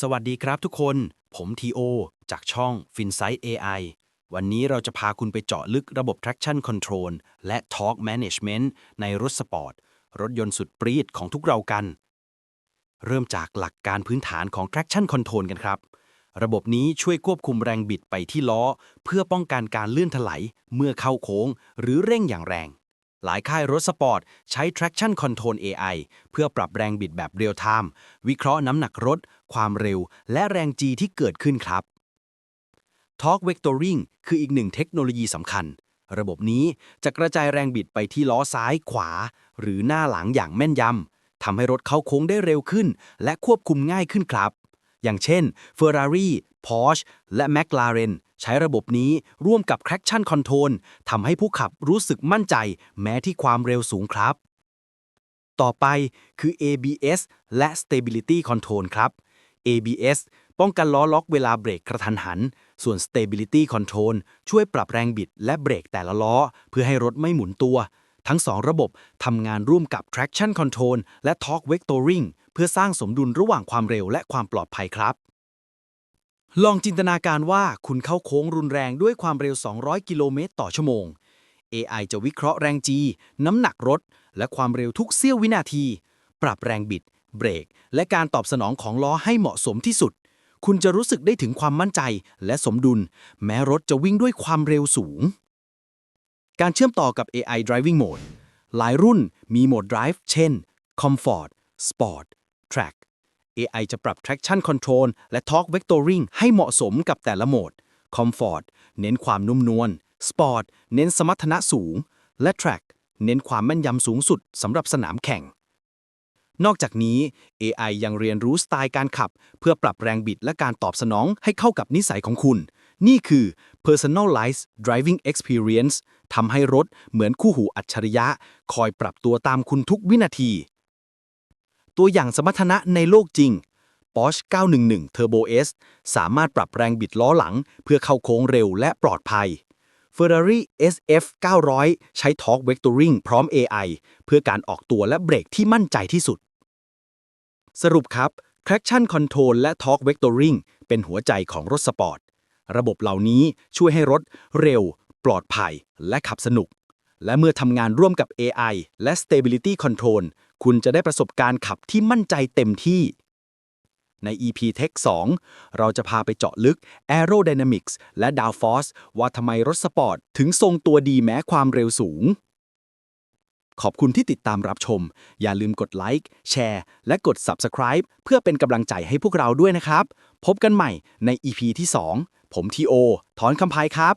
สวัสดีครับทุกคน ผมทีโอจากช่อง FinSight AI วันนี้เราจะพาคุณไปเจาะลึกระบบ traction control และ torque management ในรถสปอร์ต รถยนต์สุดปรีดของทุกเรากัน เริ่มจากหลักการพื้นฐานของ traction control กันครับ ระบบนี้ช่วยควบคุมแรงบิดไปที่ล้อ เพื่อป้องกันการเลื่อนถลายเมื่อเข้าโค้ง หรือเร่งอย่างแรง หลายค่ายรถสปอร์ต ใช้ traction control AI เพื่อปรับแรงบิดแบบเรียลไทม์วิเคราะห์น้ำหนักรถ ความเร็ว และแรง G ที่เกิดขึ้นครับ Torque Vectoring คืออีกหนึ่งเทคโนโลยีสำคัญ ระบบนี้จะกระจายแรงบิดไปที่ล้อซ้ายขวา หรือหน้าหลังอย่างแม่นยำทำให้รถเข้าโค้งได้เร็วขึ้น และควบคุมง่ายขึ้นครับ อย่างเช่น Ferrari Porsche และ McLaren ใช้ระบบนี้ร่วมกับ Traction Control ทำให้ผู้ขับรู้สึกมั่นใจ แม้ที่ความเร็วสูงครับ ต่อไปคือ ABS และ Stability Control ครับ ABS ป้องกันล้อล็อกเวลาเบรกกระทันหัน ส่วน Stability Control ช่วยปรับแรงบิดและเบรกแต่ละล้อ เพื่อให้รถไม่หมุนตัว ทั้งสองระบบทำงานร่วมกับ Traction Control และ Torque Vectoring เพื่อสร้างสมดุลระหว่างความเร็วและความปลอดภัยครับ ลองจินตนาการว่าคุณเข้าโค้งรุนแรงด้วยความเร็ว 200 กิโลเมตรต่อชั่วโมง AI จะวิเคราะห์แรง G น้ำหนักรถ และความเร็วทุกเสี้ยววินาที ปรับแรงบิด เบรก และการตอบสนองของล้อให้เหมาะสมที่สุด คุณจะรู้สึกได้ถึงความมั่นใจและสมดุล แม้รถจะวิ่งด้วยความเร็วสูง การเชื่อมต่อกับ AI Driving Mode หลายรุ่นมีโหมด Drive เช่น Comfort Sport Track AI จะปรับ traction control และ torque vectoring ให้เหมาะสมกับแต่ละโหมด Comfort เน้นความนุ่มนวล Sport เน้นสมรรถนะสูง และ Track เน้นความแม่นยำสูงสุดสำหรับสนามแข่ง นอกจากนี้ AI ยังเรียนรู้สไตล์การขับ เพื่อปรับแรงบิดและการตอบสนองให้เข้ากับนิสัยของคุณ นี่คือ personalized driving experience ทำให้รถเหมือนคู่หูอัจฉริยะ คอยปรับตัวตามคุณทุกวินาที ตัวอย่างสมรรถนะในโลกจริง Porsche 911 Turbo S สามารถปรับแรงบิดล้อหลัง เพื่อเข้าโค้งเร็วและปลอดภัย Ferrari SF 900 ใช้ Torque Vectoring พร้อม AI เพื่อการออกตัวและเบรกที่มั่นใจที่สุด สรุปครับ Traction Control และ Torque Vectoring เป็นหัวใจของรถสปอร์ต ระบบเหล่านี้ช่วยให้รถเร็ว ปลอดภัย และขับสนุก และเมื่อทำงานร่วมกับ AI และ Stability Control คุณจะได้ประสบการณ์ขับที่มั่นใจเต็มที่ ใน EP Tech 2 เราจะพาไปเจาะลึก Aerodynamics และ Downforce ว่าทำไมรถสปอร์ตถึงทรงตัวดีแม้ความเร็วสูง ขอบคุณที่ติดตามรับชม อย่าลืมกดไลค์แชร์และกด Subscribe เพื่อเป็นกำลังใจให้พวกเราด้วยนะครับ พบกันใหม่ใน EP ที่ 2 ผมทีโอ ถอนคำพายครับ